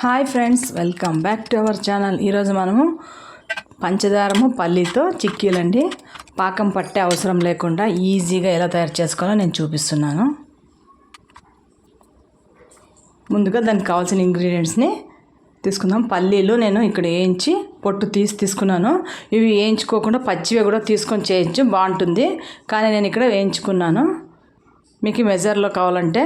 Hi friends welcome back to our channel. ఈరోజు మనము పంచదారము పల్లీతో చిక్కీలండి. పాకం పట్టే అవసరం లేకుండా ఈజీగా ఎలా తయారు చేసుకోవాలో నేను చూపిస్తున్నాను. ముందుగా దానికి కావాల్సిన ఇంగ్రీడియంట్స్ని తీసుకుందాం. పల్లీలు నేను ఇక్కడ వేయించి పొట్టు తీసి తీసుకున్నాను. ఇవి వేయించుకోకుండా పచ్చివి కూడా తీసుకొని చేయొచ్చు బాగుంటుంది. కానీ నేను ఇక్కడ వేయించుకున్నాను. మీకు మెజర్లో కావాలంటే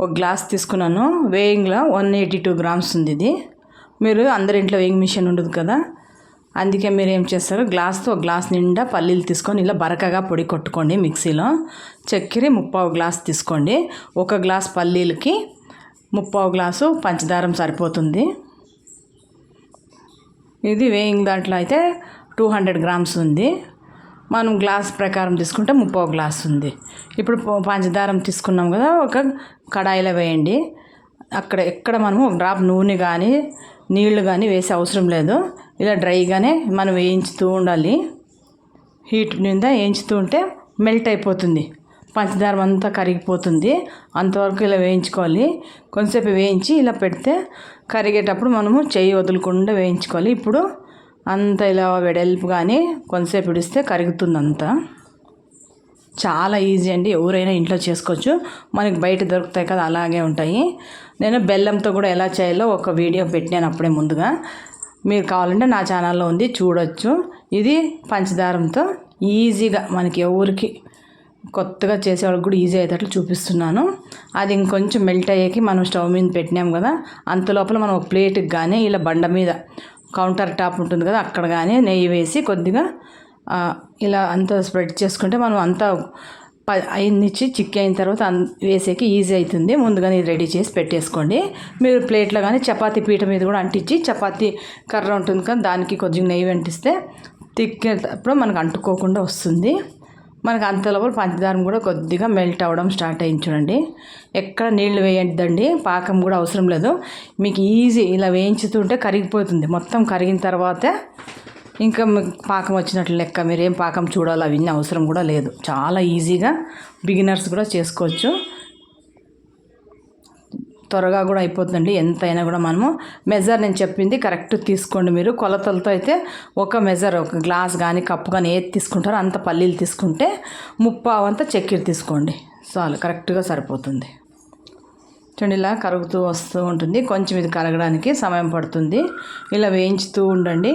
ఒక గ్లాస్ తీసుకున్నాను. వేయింగ్లో వన్ ఎయిటీ టూ గ్రామ్స్ ఉంది ఇది. మీరు అందరి ఇంట్లో వేయింగ్ మిషన్ ఉండదు కదా? అందుకే మీరు ఏం చేస్తారు? గ్లాస్తో ఒక గ్లాస్ నిండా పల్లీలు తీసుకొని ఇలా బరకగా పొడి కొట్టుకోండి మిక్సీలో. చక్కెర ముప్పావు గ్లాస్ తీసుకోండి. ఒక గ్లాస్ పల్లీలకి ముప్పావు గ్లాసు పంచదారం సరిపోతుంది. ఇది వేయింగ్ దాంట్లో అయితే టూ హండ్రెడ్ గ్రామ్స్ ఉంది. మనం గ్లాస్ ప్రకారం తీసుకుంటే ముప్పో గ్లాస్ ఉంది. ఇప్పుడు పంచదారం తీసుకున్నాం కదా ఒక కడాయిలో వేయండి. అక్కడ ఎక్కడ మనము ఒక డ్రాప్ నూనె కానీ నీళ్ళు కానీ వేసే అవసరం లేదు. ఇలా డ్రైగానే మనం వేయించుతూ ఉండాలి. హీట్ మీద వేయించుతూ ఉంటే మెల్ట్ అయిపోతుంది. పంచదారం అంతా కరిగిపోతుంది. అంతవరకు ఇలా వేయించుకోవాలి. కొంతసేపు వేయించి ఇలా పెడితే కరిగేటప్పుడు మనము చేయి వదలకుండా వేయించుకోవాలి. ఇప్పుడు అంత ఇలా వెడల్పు కానీ కొంతసేపు విడిస్తే కరుగుతుంది అంతా చాలా ఈజీ అండి ఎవరైనా ఇంట్లో చేసుకోవచ్చు. మనకి బయట దొరుకుతాయి కదా అలాగే ఉంటాయి. నేను బెల్లంతో కూడా ఎలా చేయాలో ఒక వీడియో పెట్టినాను అప్పుడే ముందుగా. మీరు కావాలంటే నా ఛానల్లో ఉంది చూడొచ్చు. ఇది పంచదారంతో ఈజీగా మనకి ఎవరికి కొత్తగా చేసేవాళ్ళకి కూడా ఈజీ అయ్యేటట్లు చూపిస్తున్నాను. అది ఇంకొంచెం మెల్ట్ అయ్యేకి మనం స్టవ్ మీద పెట్టినాం కదా అంత లోపల మనం ఒక ప్లేట్కి కానీ ఇలా బండ మీద కౌంటర్ టాప్ ఉంటుంది కదా అక్కడ కానీ నెయ్యి వేసి కొద్దిగా ఇలా అంతా స్ప్రెడ్ చేసుకుంటే మనం అంతా ప అయినిచ్చి చిక్కి అయిన తర్వాత అన్ వేసేకి ఈజీ అవుతుంది ముందుగానే ఇది రెడీ చేసి పెట్టేసుకోండి. మీరు ప్లేట్లో కానీ చపాతీ పీట మీద కూడా అంటించి చపాతీ కర్ర ఉంటుంది కదా దానికి కొద్దిగా నెయ్యి అంటిస్తే తిక్కేటప్పుడు మనకు అంటుకోకుండా వస్తుంది. మనకు అంత లోపల పంచదారం కూడా కొద్దిగా మెల్ట్ అవ్వడం స్టార్ట్ అయ్యింది చూడండి. ఎక్కడ నీళ్ళు వేయద్దండి పాకం కూడా అవసరం లేదు. మీకు ఈజీ ఇలా వేయించుతుంటే కరిగిపోతుంది. మొత్తం కరిగిన తర్వాత ఇంకా మీకు పాకం వచ్చినట్లు లెక్క మీరు ఏం పాకం చూడాలి అవన్నీ అవసరం కూడా లేదు. చాలా ఈజీగా బిగినర్స్ కూడా చేసుకోవచ్చు. త్వరగా కూడా అయిపోతుందండి. ఎంతైనా కూడా మనము మెజర్ నేను చెప్పింది కరెక్ట్ తీసుకోండి మీరు. కొలతలతో అయితే ఒక మెజర్ ఒక గ్లాస్ కానీ కప్పు కానీ ఏది తీసుకుంటారో అంత పల్లీలు తీసుకుంటే ముప్పావు అంత చక్కెర తీసుకోండి. చాలు కరెక్ట్గా సరిపోతుంది. చూడండి ఇలా కరుగుతూ వస్తూ ఉంటుంది. కొంచెం ఇది కరగడానికి సమయం పడుతుంది. ఇలా వేయించుతూ ఉండండి.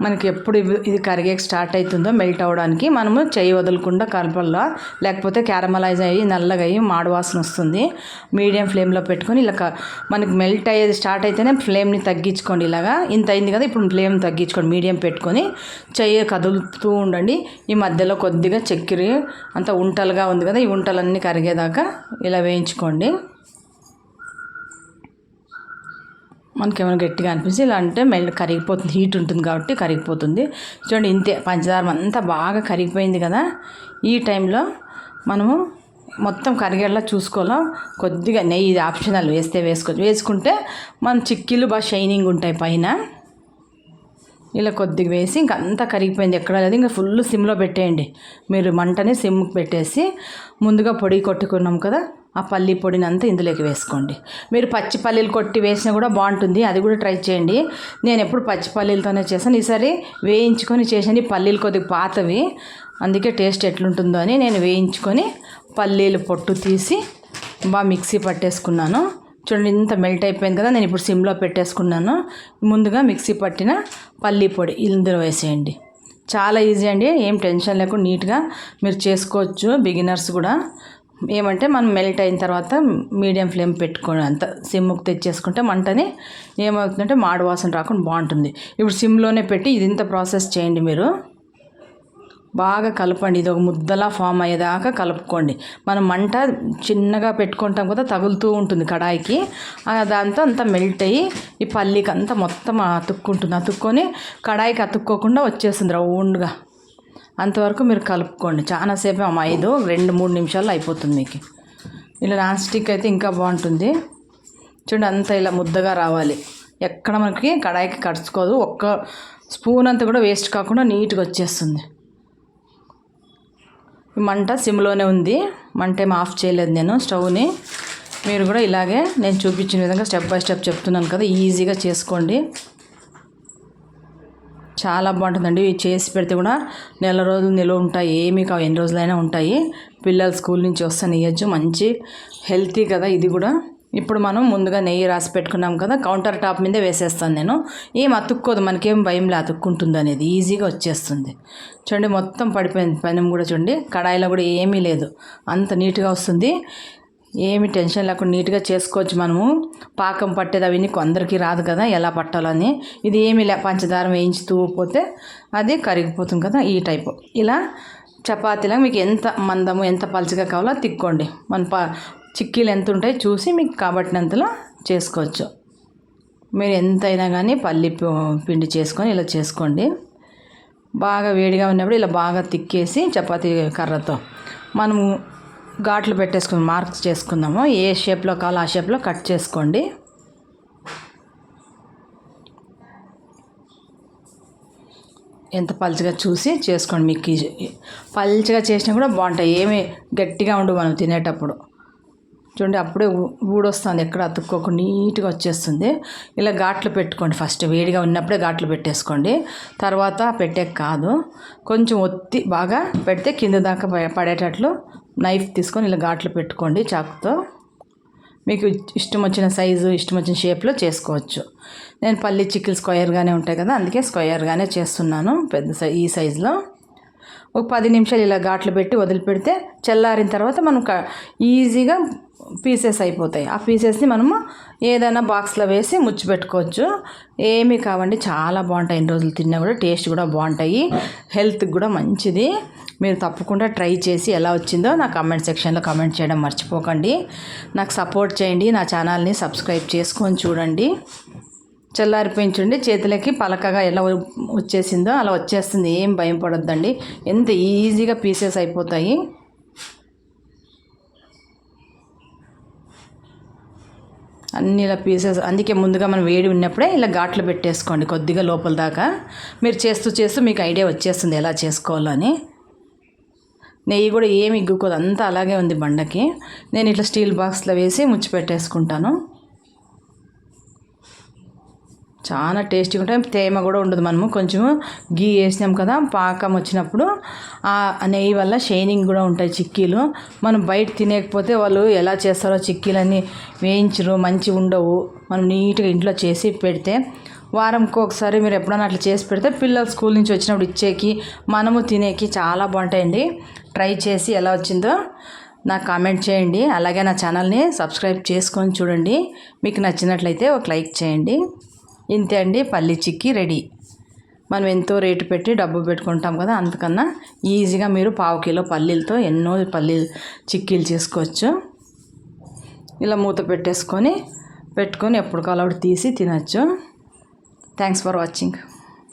మనకి ఎప్పుడు ఇది కరిగే స్టార్ట్ అవుతుందో మెల్ట్ అవ్వడానికి మనము చేయి వదలకుండా కలపల్లా లేకపోతే క్యారమలైజ్ అయ్యి నల్లగా అయ్యి మాడువాసన వస్తుంది. మీడియం ఫ్లేమ్లో పెట్టుకొని ఇలా మనకి మెల్ట్ అయ్యేది స్టార్ట్ అయితేనే ఫ్లేమ్ని తగ్గించుకోండి ఇలాగా. ఇంత అయింది కదా ఇప్పుడు ఫ్లేమ్ తగ్గించుకోండి. మీడియం పెట్టుకొని చెయ్యి కదులుతూ ఉండండి. ఈ మధ్యలో కొద్దిగా చక్కెర అంత ఉంటలుగా ఉంది కదా ఈ ఉంటలన్నీ కరిగేదాకా ఇలా వేయించుకోండి. మనకి ఏమైనా గట్టిగా అనిపిస్తే ఇలా అంటే మెల్ట్ కరిగిపోతుంది. హీట్ ఉంటుంది కాబట్టి కరిగిపోతుంది. చూడండి ఇంతే పంచదార అంతా బాగా కరిగిపోయింది కదా. ఈ టైంలో మనము మొత్తం కరిగేలా చూసుకోవాలా. కొద్దిగా నెయ్యి ఇది ఆప్షనల్ వేస్తే వేసుకోవచ్చు వేసుకుంటే మన చిక్కీలు బాగా షైనింగ్ ఉంటాయి పైన. ఇలా కొద్దిగా వేసి ఇంక అంతా కరిగిపోయింది. ఎక్కడ లేదు. ఇంకా ఫుల్ సిమ్లో పెట్టేయండి. మీరు మంటని సిమ్కి పెట్టేసి ముందుగా పొడి కొట్టుకున్నాం కదా. ఆ పల్లి పొడిని అంతా ఇందులోకి వేసుకోండి. మీరు పచ్చి పల్లీలు కొట్టి వేసినా కూడా బాగుంటుంది. అది కూడా ట్రై చేయండి. నేను ఎప్పుడు పచ్చి పల్లీలతోనే చేశాను. ఈసారి వేయించుకొని చేసాను ఈ పల్లీలు కొద్దిగా పాతవి. అందుకే టేస్ట్ ఎట్లుంటుందో అని నేను వేయించుకొని పల్లీలు పొట్టు తీసి బాగా మిక్సీ పట్టేసుకున్నాను. చూడండి ఇంత మెల్ట్ అయిపోయింది కదా నేను ఇప్పుడు సిమ్లో పెట్టేసుకున్నాను. ముందుగా మిక్సీ పట్టిన పల్లీ పొడి ఇందులో వేసేయండి. చాలా ఈజీ అండి. ఏం టెన్షన్ లేకుండా నీట్గా మీరు చేసుకోవచ్చు. బిగినర్స్ కూడా ఏమంటే మనం మెల్ట్ అయిన తర్వాత మీడియం ఫ్లేమ్ పెట్టుకొని అంత సిమ్కి తెచ్చేసుకుంటే మంటని ఏమవుతుందంటే మాడు వాసన రాకుండా బాగుంటుంది. ఇప్పుడు సిమ్లోనే పెట్టి ఇది ఇంత ప్రాసెస్ చేయండి మీరు. బాగా కలపండి. ఇది ఒక ముద్దలా ఫామ్ అయ్యేదాకా కలుపుకోండి. మనం మంట చిన్నగా పెట్టుకుంటాం కదా తగులుతూ ఉంటుంది కడాయికి. దాంతో అంతా మెల్ట్ అయ్యి ఈ పల్లీకి అంతా మొత్తం అతుక్కుంటుంది. అతుక్కొని కడాయికి అతుక్కోకుండా వచ్చేస్తుంది రౌండ్గా. అంతవరకు మీరు కలుపుకోండి. చాలాసేపు ఐదు రెండు మూడు నిమిషాల్లో అయిపోతుంది మీకు. ఇలా నాన్ స్టిక్ అయితే ఇంకా బాగుంటుంది. చూడండి అంతా ఇలా ముద్దగా రావాలి. ఎక్కడ మనకి కడాయికి కడుచుకోదు. ఒక్క స్పూన్ అంతా కూడా వేస్ట్ కాకుండా నీట్గా వచ్చేస్తుంది. మంట సిమ్లోనే ఉంది. మంట ఏం ఆఫ్ చేయలేదు నేను స్టవ్ని. మీరు కూడా ఇలాగే నేను చూపించిన విధంగా స్టెప్ బై స్టెప్ చెప్తున్నాను కదా ఈజీగా చేసుకోండి. చాలా బాగుంటుందండి. ఇవి చేసి పెడితే కూడా నెల రోజులు నిల్వ ఉంటాయి. ఏమి కావు. ఎన్ని రోజులైనా ఉంటాయి. పిల్లలు స్కూల్ నుంచి వస్తాను ఇవ్వచ్చు మంచి హెల్తీ కదా ఇది కూడా. ఇప్పుడు మనం ముందుగా నెయ్యి రాసి పెట్టుకున్నాం కదా కౌంటర్ టాప్ మీదే వేసేస్తాను నేను. ఏం అతుక్కోదు. మనకేం భయం లే అతుక్కుంటుంది అనేది ఈజీగా వచ్చేస్తుంది. చూడండి మొత్తం పడిపోయింది. పని కూడా చూడండి కడాయిలో కూడా ఏమీ లేదు. అంత నీట్గా వస్తుంది. ఏమి టెన్షన్ లేకుండా నీట్గా చేసుకోవచ్చు మనము. పాకం పట్టేది అవన్నీ కొందరికి రాదు కదా ఎలా పట్టాలని. ఇది ఏమి లే పంచదార వేయించుతూ పోతే అది కరిగిపోతుంది కదా ఈ టైపు. ఇలా చపాతీలా మీకు ఎంత మందము ఎంత పలుచగా కావాలో తిక్కోండి. మన ప చిక్కీలు ఎంత ఉంటాయి చూసి మీకు కాబట్టినంతలో చేసుకోవచ్చు. మీరు ఎంతైనా కానీ పల్లి పిండి చేసుకొని ఇలా చేసుకోండి. బాగా వేడిగా ఉన్నప్పుడు ఇలా బాగా తిక్కేసి చపాతీ కర్రతో. మనము ఘాట్లు పెట్టేసుకుని మార్క్స్ చేసుకుందాము. ఏ షేప్లో కావాలో ఆ షేప్లో కట్ చేసుకోండి. ఎంత పలుచగా చూసి చేసుకోండి మీకు ఈ- పలుచగా చేసినా కూడా బాగుంటాయి. ఏమి గట్టిగా ఉండు మనం తినేటప్పుడు. చూడండి అప్పుడే ఊడొస్తుంది. ఎక్కడ అతుక్కోకుండా నీట్గా వచ్చేస్తుంది. ఇలా ఘాట్లు పెట్టుకోండి ఫస్ట్. వేడిగా ఉన్నప్పుడే ఘాట్లు పెట్టేసుకోండి. తర్వాత పెట్టే కాదు. కొంచెం ఒత్తి బాగా పెడితే కింద దాకా పడేటట్లు నైఫ్ తీసుకొని ఇలా ఘాట్లు పెట్టుకోండి చాకుతో. మీకు ఇష్టం వచ్చిన సైజు ఇష్టం వచ్చిన షేప్లో చేసుకోవచ్చు. నేను పల్లి చిక్కులు స్క్వేర్గానే ఉంటాయి కదా అందుకే స్క్వేర్గానే చేస్తున్నాను పెద్ద సై ఈ సైజులో ఒక పది నిమిషాలు ఇలా ఘాట్లు పెట్టి వదిలిపెడితే చల్లారిన తర్వాత మనం ఈజీగా పీసెస్ అయిపోతాయి. ఆ పీసెస్ని మనము ఏదైనా బాక్స్లో వేసి ముచ్చిపెట్టుకోవచ్చు. ఏమీ కావండి చాలా బాగుంటాయి. ఎన్ని రోజులు తిన్నా కూడా టేస్ట్ కూడా బాగుంటాయి. హెల్త్కి కూడా మంచిది. మీరు తప్పకుండా ట్రై చేసి ఎలా వచ్చిందో నా కమెంట్ సెక్షన్లో కమెంట్ చేయడం మర్చిపోకండి. నాకు సపోర్ట్ చేయండి. నా ఛానల్ని సబ్స్క్రైబ్ చేసుకొని చూడండి. చల్లారిపోయించండి. చేతులకి పలకగా ఎలా వచ్చేసిందో అలా వచ్చేస్తుంది. ఏం భయం పడొద్దండి. ఎంత ఈజీగా పీసెస్ అయిపోతాయి. అన్ని ఇలా పీసెస్ అందుకే ముందుగా మనం వేడి ఉన్నప్పుడే ఇలా ఘాట్లు పెట్టేసుకోండి కొద్దిగా లోపల దాకా. మీరు చేస్తూ చేస్తూ మీకు ఐడియా వచ్చేస్తుంది ఎలా చేసుకోవాలో అని. నెయ్యి కూడా ఏమి ఇగ్గుకోదు అంతా అలాగే ఉంది బండకి. నేను ఇట్లా స్టీల్ బాక్స్లో వేసి ముచ్చి పెట్టేసుకుంటాను. చాలా టేస్టీగా ఉంటాయి. తేమ కూడా ఉండదు మనము. కొంచెము గీ వేసినాం కదా పాకం వచ్చినప్పుడు ఆ నెయ్యి వల్ల షైనింగ్ కూడా ఉంటాయి చిక్కీలు. మనం బయట తినేకపోతే వాళ్ళు ఎలా చేస్తారో చిక్కీలన్నీ వేయించరు మంచి ఉండవు. మనం నీట్గా ఇంట్లో చేసి పెడితే వారంకి ఒకసారి మీరు ఎప్పుడైనా అట్లా చేసి పెడితే పిల్లలు స్కూల్ నుంచి వచ్చినప్పుడు ఇచ్చేకి మనము తినేకి చాలా బాగుంటాయండి. ట్రై చేసి ఎలా వచ్చిందో నాకు కామెంట్ చేయండి. అలాగే నా ఛానల్ని సబ్స్క్రైబ్ చేసుకొని చూడండి. మీకు నచ్చినట్లయితే ఒక లైక్ చేయండి. ఇంతే అండి పల్లి చిక్కీ రెడీ. మనం ఎంతో రేటు పెట్టి డబ్బు పెట్టుకుంటాం కదా అంతకన్నా ఈజీగా మీరు పావు కిలో పల్లీలతో ఎన్నో పల్లీలు చిక్కీలు చేసుకోవచ్చు. ఇలా మూత పెట్టేసుకొని పెట్టుకొని ఎప్పుడు కావాలో తీసి తినచ్చు. Thanks for watching